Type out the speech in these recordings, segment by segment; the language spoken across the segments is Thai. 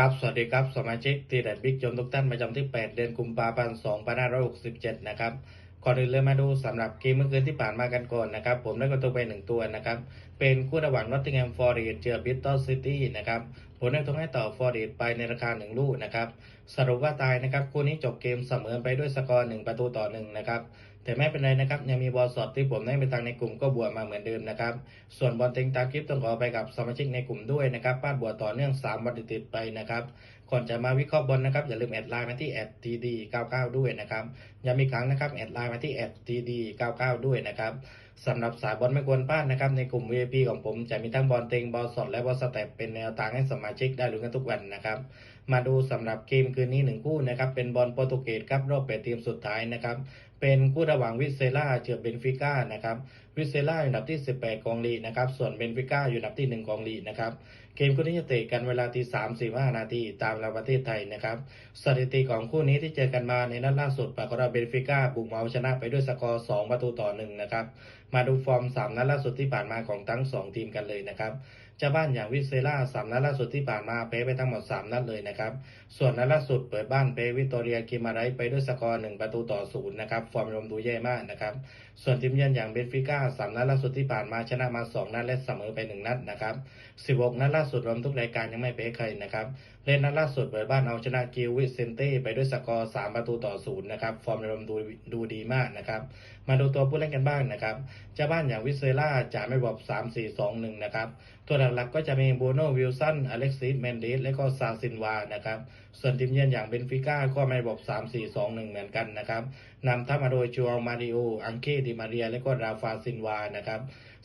ครับ สวัสดีครับ สมาชิกตีแดดบิ๊กโจมทุกท่านประจำที่ 8 เดือนกุมภาพันธ์2567 นะครับ ก่อนอื่นเลยมาดูสำหรับเกมเมื่อคืนที่ผ่านมากันก่อนนะครับ ผมได้ประตูไป 1 ตัวนะครับ เป็นคู่ระหว่างนอตติงแฮมฟอร์เรสเจอบิตตอซิตี้นะครับผลได้ตรงให้ต่อฟอร์เรสไปในราคา 1 ลูกนะครับ สรุปว่าตายนะครับ คู่นี้จบเกมเสมอไปด้วยสกอร์ 1 ประตูต่อ 1 นะครับ แต่ไม่เป็นไรนะครับ ยังมีบอลสดที่ผมได้ไปทางในกลุ่มก็บวกมาเหมือนเดิมนะครับ ส่วนบอลเต็งตาคลิปต้องขอไปกับสมาชิกในกลุ่มด้วยนะครับพลาดบวกต่อเนื่อง3วันติดไปนะครับก่อนจะมาวิเคราะห์บอลนะครับอย่าลืมแอดไลน์มาที่แอดทีด้วยนะครับย้ำอีกครั้งนะครับแอดไลน์มาที่แอดทีดี99ด้วยนะครับ สำหรับสายบอลไม่ควรพลาดนะครับ ในกลุ่ม VIP ของผมจะมีทั้งบอลเต็งบอลสดและบอลสเต็ปเป็นแนวทางให้สมาชิกได้ลุ้นกันทุกวันนะครับ มาดูสำหรับเกมคืนนี้หนึ่งคู่นะครับ เป็นบอลโปรตุเกสครับรอบแปดทีมสุดท้ายนะครับ เป็นคู่ระหว่างวิเซล่าเจอเบนฟิก้านะครับ วิเซล่าอยู่อันดับที่ 18 ของลีกนะครับ ส่วนเบนฟิก้าอยู่อันดับที่ 1 ของลีกนะครับ เกมคู่นี้จะเตะกันเวลาที่3 45 นาทีตามเวลาประเทศไทยนะครับ สถิติของคู่นี้ที่เจอกันมาในนัดล่าสุดปรากฏว่าเบนฟิก้าบุกมาเอาชนะไปด้วยสกอร์ 2 ประตูต่อ 1 นะครับ มาดูฟอร์ม 3 นัดล่าสุดที่ผ่านมาของทั้ง 2 ทีมกันเลยนะครับเจ้าบ้านอย่างวิเซล่าสามนัดล่าสุดที่ผ่านมาเพ้ไปทั้งหมด 3 นัดเลยนะครับ ส่วนนัดล่าสุดเปิดบ้านเปวิตอเรียกิมาไรไปด้วยสกอร์1ประตูต่อศูนย์นะครับ ฟอร์มรวมดูแย่มากนะครับ ส่วนทีมเยือนอย่างเบนฟิก้าสามนัดล่าสุดที่ผ่านมาชนะมา2นัดและเสมอไป1นัดนะครับ16นัดล่าสุดรวมทุกรายการยังไม่เพ้ใครนะครับเล่นนัดล่าสุดเปิดบ้านเอาชนะกิลวิเซนเต้ไปด้วยสกอร์3ประตูต่อศูนย์นะครับฟอร์มรวมดูดูดีมากนะครับมาดูตัวผู้เล่นกันบ้างนะครับเจ้าบ้านอย่างวิเซล่าจะไม่บอก3 4 2 1นะครับตัวหลักๆก็จะมีบูโนวิลสันอเล็กซิสเมนเดสและก็ซาซินวานะครับส่วนทีมเยือนอย่างเบนฟิก้าก็ไม่บอก3 4 2 1เหมือนกันนะครับนำทัพมาโดยจูอมาริโออังเคดิมาเรีย และก็ราฟาซินวานะครับ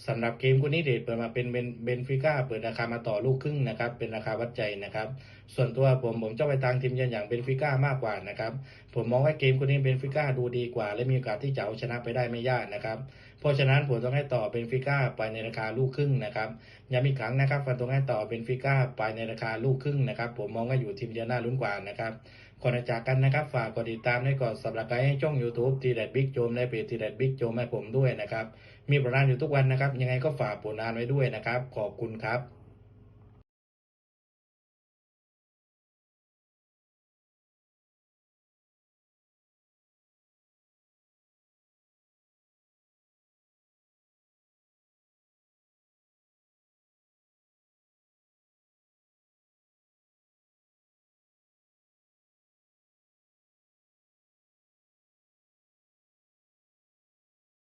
สำหรับเกมคู่นี้เดทเปิดมาเป็นเบนเบนฟิก้าเปิดราคามาต่อลูกครึ่งนะครับเป็นราคาวัดใจนะครับ ส่วนตัวผมผมจะไปทางทีมเยือนอย่างเบนฟิก้ามากกว่านะครับผมมองว่าเกมคู่นี้เบนฟิก้าดูดีกว่า และมีโอกาสที่จะเอาชนะไปได้ไม่ยากนะครับ เพราะฉะนั้นผมต้องให้ต่อเบนฟิก้าไปในราคาลูกครึ่งนะครับย้ำอีกครั้งนะครับฟันตรงให้ต่อเบนฟิก้าไปในราคาลูกครึ่งนะครับ ผมมองว่าอยู่ทีมเยือนน่าลุ้นกว่านะครับก่อนจะจากกันนะครับ ฝากกดติดตามให้ก่อนสำหรับการให้ช่อง YouTube ทีเด็ดบิ๊กโจมและเพจทีเด็ดบิ๊กโจมให้ผมด้วยนะครับ มีผลงานอยู่ทุกวันนะครับ ยังไงก็ฝากผลงานไว้ด้วยนะครับ ขอบคุณครับ